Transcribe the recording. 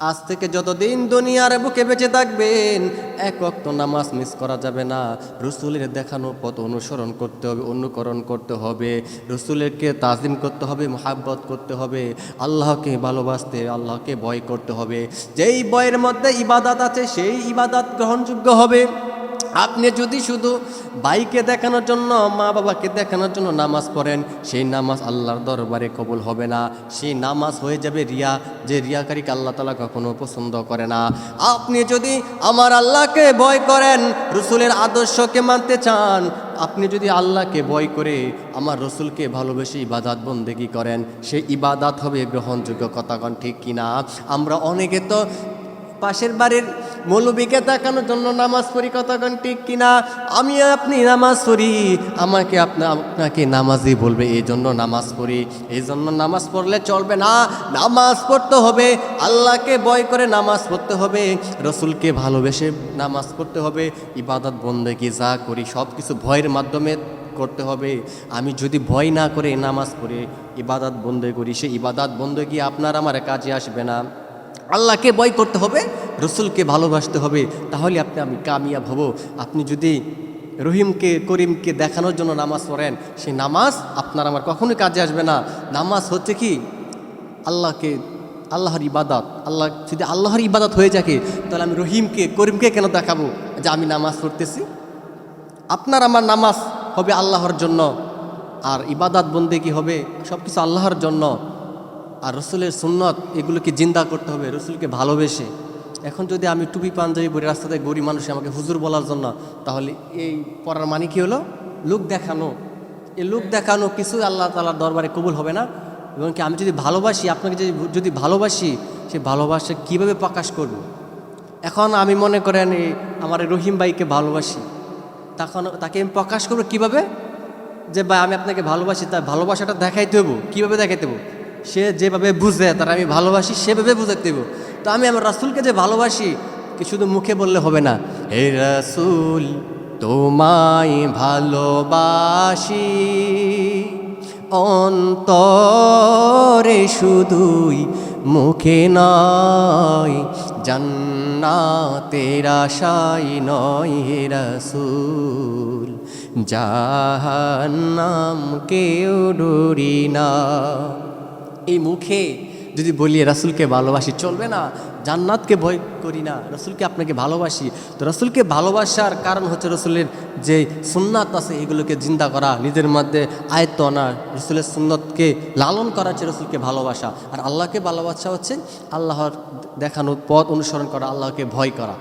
আজ থেকে যতদিন দুনিয়ার বুকে বেঁচে থাকবেন, এক অক্ত নামাজ মিস করা যাবে না। রসুলের দেখানো পথ অনুসরণ করতে হবে, অনুকরণ করতে হবে। রসুলেরকে তাজিম করতে হবে, মহাব্বত করতে হবে। আল্লাহকে ভালোবাসতে, আল্লাহকে ভয় করতে হবে। যেই বয়ের মধ্যে ইবাদাত আছে, সেই ইবাদাত গ্রহণযোগ্য হবে। আপনি যদি শুধু বাইকে দেখানোর জন্য, মা বাবাকে দেখানোর জন্য নামাজ পড়েন, সেই নামাজ আল্লাহর দরবারে কবুল হবে না। সেই নামাজ হয়ে যাবে রিয়া, যে রিয়াকারীকে আল্লাহ তালা কখনো পছন্দ করে না। আপনি যদি আমার আল্লাহকে ভয় করেন, রসুলের আদর্শকে মানতে চান, আপনি যদি আল্লাহকে ভয় করে আমার রসুলকে ভালোবেসে ইবাদাত বন্দেগি করেন, সেই ইবাদাত হবে গ্রহণযোগ্য কথাগণ ঠিক কিনা? আমরা অনেকে তো পাশের বাড়ির মৌলবীকে দেখানোর জন্য নামাজ পড়ি কতক্ষণ ঠিক কিনা? আমি আপনি নামাজ পড়ি, আমাকে আপনা, আপনাকে নামাজই বলবে, এই জন্য নামাজ পড়ি। এই জন্য নামাজ পড়লে চলবে না, নামাজ পড়তে হবে, আল্লাহকে বয় করে নামাজ পড়তে হবে, রসুলকে ভালোবেসে নামাজ পড়তে হবে, ইবাদত, বন্দেগি, যা করি সব কিছু ভয়ের মাধ্যমে করতে হবে। আমি যদি ভয় না করে নামাজ পড়ে, ইবাদত বন্দে করি সে ইবাদত বন্দে গিয়ে আপনার আমার কাজে আসবে না। আল্লাহকে ভয় করতে হবে রসুলকে ভালোবাসতে হবে, তাহলে আপনি আমি কামিয়াব হব। আপনি যদি রহিমকে, করিমকে দেখানোর জন্য নামাজ পড়েন, সেই নামাজ আপনার আমার কখনোই কাজে আসবে না। নামাজ হচ্ছে কি? আল্লাহকে, আল্লাহর ইবাদত। আল্লাহ, যদি আল্লাহর ইবাদত হয়ে থাকে, তাহলে আমি রহিমকে, করিমকে কেন দেখাবো? যে আমি নামাজ পড়তেছি। আপনার আমার নামাজ হবে আল্লাহর জন্য, আর ইবাদত বন্দে কি হবে? সব কিছু আল্লাহর জন্য। আর রসুলের সুন্নত, এগুলোকে জিন্দা করতে হবে, রসুলকে ভালোবেসে। এখন যদি আমি টুপি পাঞ্জাবি পরে রাস্তাতে গরিব মানুষ আমাকে হুজুর বলার জন্য, তাহলে এই পড়ার মানে কি হলো? লোক দেখানো। এই লোক দেখানো কিছু আল্লাহ তালার দরবারে কবুল হবে না। এবং কি আমি যদি ভালোবাসি, আপনাকে যদি যদি ভালোবাসি, সে ভালোবাসা কীভাবে প্রকাশ করব? এখন আমি মনে করেন এই আমার রহিম ভাইকে ভালোবাসি। তখন তাকে আমি প্রকাশ করব কীভাবে? যে ভাই, আমি আপনাকে ভালোবাসি, তার ভালোবাসাটা দেখাইতে হব কীভাবে দেখাইতে হব সে যেভাবে বুঝে, তার আমি ভালোবাসি, সেভাবে বুঝাইতে দেবো তো আমি আমার রাসুলকে যে ভালোবাসি, কি শুধু মুখে বললে হবে না, হে রাসুল, তোমায় ভালোবাসি। অন্তরে শুধুই মুখে নয়, জান্নাতের আশাই নয়, হে রাসুল, জাহান্নাম কেউ ডরি না। এই মুখে যদি বলি, রাসুলকে ভালোবাসি। চলবে না। জান্নাতকে ভয় করি না। রসুলকে আপনাকে ভালোবাসি। তো রসুলকে ভালোবাসার কারণ হচ্ছে রসুলের যে সুন্নাত আছে, এগুলোকে জিন্দা করা, নিজের মধ্যে আয়ত্ত আনা। রসুলের সুন্নতকে লালন করা হচ্ছে রসুলকে ভালোবাসা। আর আল্লাহকে ভালোবাসা হচ্ছে আল্লাহর দেখানো পথ অনুসরণ করা, আল্লাহকে ভয় করা।